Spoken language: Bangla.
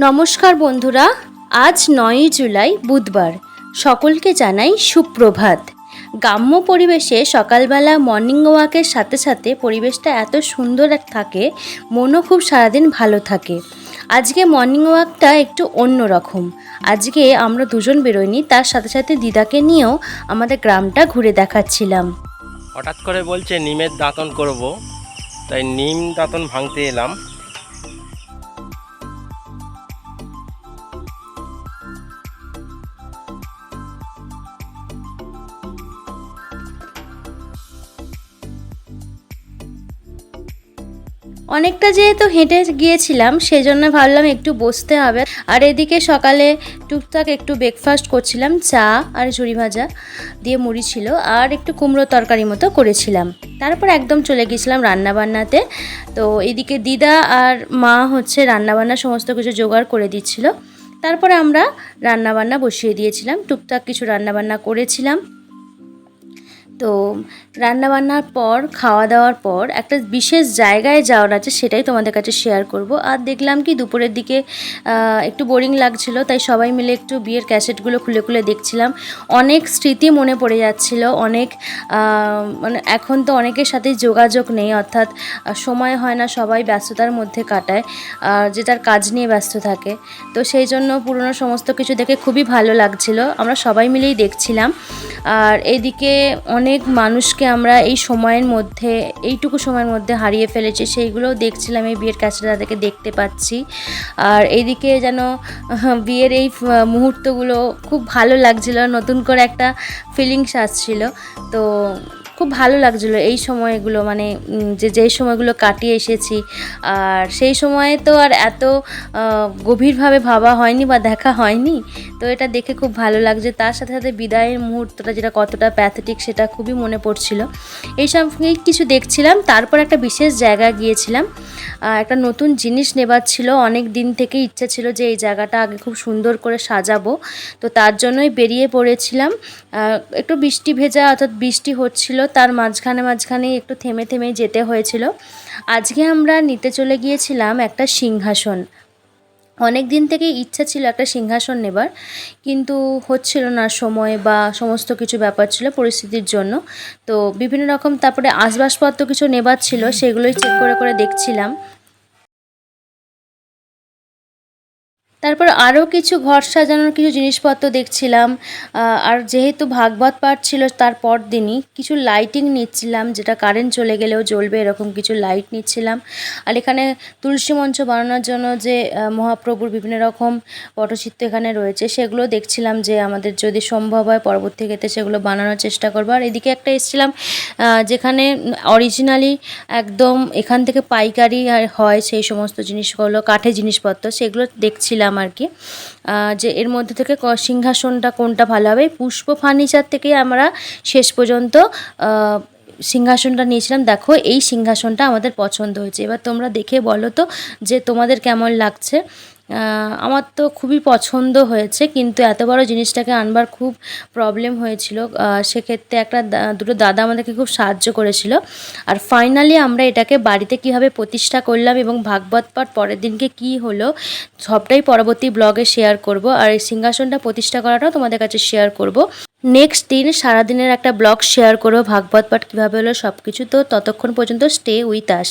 নমস্কার বন্ধুরা, আজ নয়ই জুলাই, বুধবার। সকলকে জানাই সুপ্রভাত। গ্রাম্য পরিবেশে সকালবেলা মর্নিং ওয়াকের সাথে সাথে পরিবেশটা এত সুন্দর থাকে, মনও খুব সারাদিন ভালো থাকে। আজকে মর্নিং ওয়াকটা একটু অন্য রকম। আজকে আমরা দুজন বেরোইনি, তার সাথে সাথে দিদাকে নিয়েও আমাদের গ্রামটা ঘুরে দেখাচ্ছিলাম। হঠাৎ করে বলছে, নিমের দাঁতন করব। তাই নিম দাঁতন ভাঙতে এলাম। অনেকটা যেহেতু হেঁটে গিয়েছিলাম সেই জন্য ভাবলাম একটু বসতে হবে। আর এদিকে সকালে টুকটাক একটু ব্রেকফাস্ট করছিলাম, চা আর ঝুড়ি ভাজা দিয়ে মুড়ি ছিল আর একটু কুমড়ো তরকারি মতো করেছিলাম। তারপর একদম চলে গেছিলাম রান্নাবান্নাতে। তো এদিকে দিদা আর মা হচ্ছে রান্নাবান্না সমস্ত কিছু জোগাড় করে দিচ্ছিল। তারপরে আমরা রান্নাবান্না বসিয়ে দিয়েছিলাম, টুকটাক কিছু রান্নাবান্না করেছিলাম। তো রান্নাবান্নার পর খাওয়া দাওয়ার পর একটা বিশেষ জায়গায় যাওয়ার আছে সেটাই তোমাদের কাছে শেয়ার করব। আর দেখলাম কি দুপুরের দিকে একটু বোরিং লাগছিল, তাই সবাই মিলে একটু বিয়ের ক্যাসেটগুলো খুলে খুলে দেখছিলাম। অনেক স্মৃতি মনে পড়ে যাচ্ছিল, অনেক মানে এখন তো অনেকের সাথেই যোগাযোগ নেই, অর্থাৎ সময় হয় না সবাই ব্যস্ততার মধ্যে কাটায়, আর যে তার কাজ নিয়ে ব্যস্ত থাকে। তো সেই জন্য পুরনো সমস্ত কিছু দেখে খুবই ভালো লাগছিল, আমরা সবাই মিলেই দেখছিলাম। আর এদিকে অনেক মানুষকে আমরা এই সময়ের মধ্যে, এইটুকু সময়ের মধ্যে হারিয়ে ফেলেছি, সেইগুলোও দেখছিলাম, এই বিয়ের কাছে তাদেরকে দেখতে পাচ্ছি। আর এইদিকে যেন বিয়ের এই মুহূর্তগুলো খুব ভালো লাগছিল, নতুন করে একটা ফিলিংস আসছিল। তো খুব ভালো লাগছিল এই সময়গুলো মানে যে যেই সময়গুলো কাটিয়ে এসেছি। আর সেই সময়ে তো আর এত গভীরভাবে ভাবা হয়নি বা দেখা হয়নি। তো এটা দেখে খুব ভালো লাগছে। তার সাথে সাথে বিদায়ের মুহূর্তটা যেটা কতটা প্যাথেটিক সেটা খুবই মনে পড়ছিল। এইসব কিছু দেখছিলাম, তারপর একটা বিশেষ জায়গা গিয়েছিলাম। একটা নতুন জিনিস নেবার ছিল। অনেক দিন থেকে ইচ্ছা ছিল যে এই জায়গাটা আগে খুব সুন্দর করে সাজাবো। তো তার জন্যই বেরিয়ে পড়েছিলাম। একটু বৃষ্টি ভেজা, অর্থাৎ বৃষ্টি হচ্ছিল তার মাঝখানে মাঝখানে একটু থেমে থেমে যেতে হয়েছিল। আজকে আমরা নিতে চলে গিয়েছিলাম একটা সিংহাসন। অনেক দিন থেকে ইচ্ছা ছিল একটা সিংহাসন নেবার, কিন্তু হচ্ছিল না সময় বা সমস্ত কিছু ব্যাপার ছিল পরিস্থিতির জন্য। তো বিভিন্ন রকম তারপরে আসবাসপত্র কিছু নেবার ছিল, সেগুলোই চেক করে করে দেখছিলাম। তারপর আরও কিছু ঘর সাজানোর কিছু জিনিসপত্র দেখছিলাম আর যেহেতু ভাগবত পাঠ ছিল তার পর দিনই কিছু লাইটিং নিচ্ছিলাম, যেটা কারেন্ট চলে গেলেও জ্বলবে, এরকম কিছু লাইট নিচ্ছিলাম। আর এখানে তুলসী মঞ্চ বানানোর জন্য যে মহাপ্রভুর বিভিন্ন রকম পটচিত্র এখানে রয়েছে, সেগুলো দেখছিলাম যে আমাদের যদি সম্ভব হয় পরবর্তী ক্ষেত্রে সেগুলো বানানোর চেষ্টা করব। আর এদিকে একটা এসেছিলাম যেখানে অরিজিনালি একদম এখান থেকে পাইকারি হয় সেই সমস্ত জিনিসগুলো, কাঠের জিনিসপত্র, সেগুলো দেখছিলাম। আর কি। যে এর মধ্যে থেকে সিংহাসনটা কোনটা ভালো হবে? পুষ্প ফার্নিচার থেকে আমরা শেষ পর্যন্ত সিংহাসনটা নিয়েছিলাম। দেখো, এই সিংহাসনটা আমাদের পছন্দ হয়েছে। এবার তোমরা দেখে বলো তো যে তোমাদের কেমন লাগছে। আমার তো খুবই পছন্দ হয়েছে, কিন্তু এত বড় জিনিসটাকে আনবার খুব প্রবলেম হয়েছিল। সেক্ষেত্রে একটা দুটো দাদা আমাদেরকে খুব সাহায্য করেছিল। আর ফাইনালি আমরা এটাকে বাড়িতে কীভাবে প্রতিষ্ঠা করলাম এবং ভাগবত পাঠ পরের দিনকে কি হলো, সবটাই পরবর্তী ব্লগে শেয়ার করব। আর এই সিংহাসনটা প্রতিষ্ঠা করাটাও তোমাদের কাছে শেয়ার করব। নেক্সট দিন সারাদিনের একটা ব্লগ শেয়ার করব, ভাগবত পাঠ কীভাবে হলো সব কিছু তো ততক্ষণ পর্যন্ত স্টে উইথ আস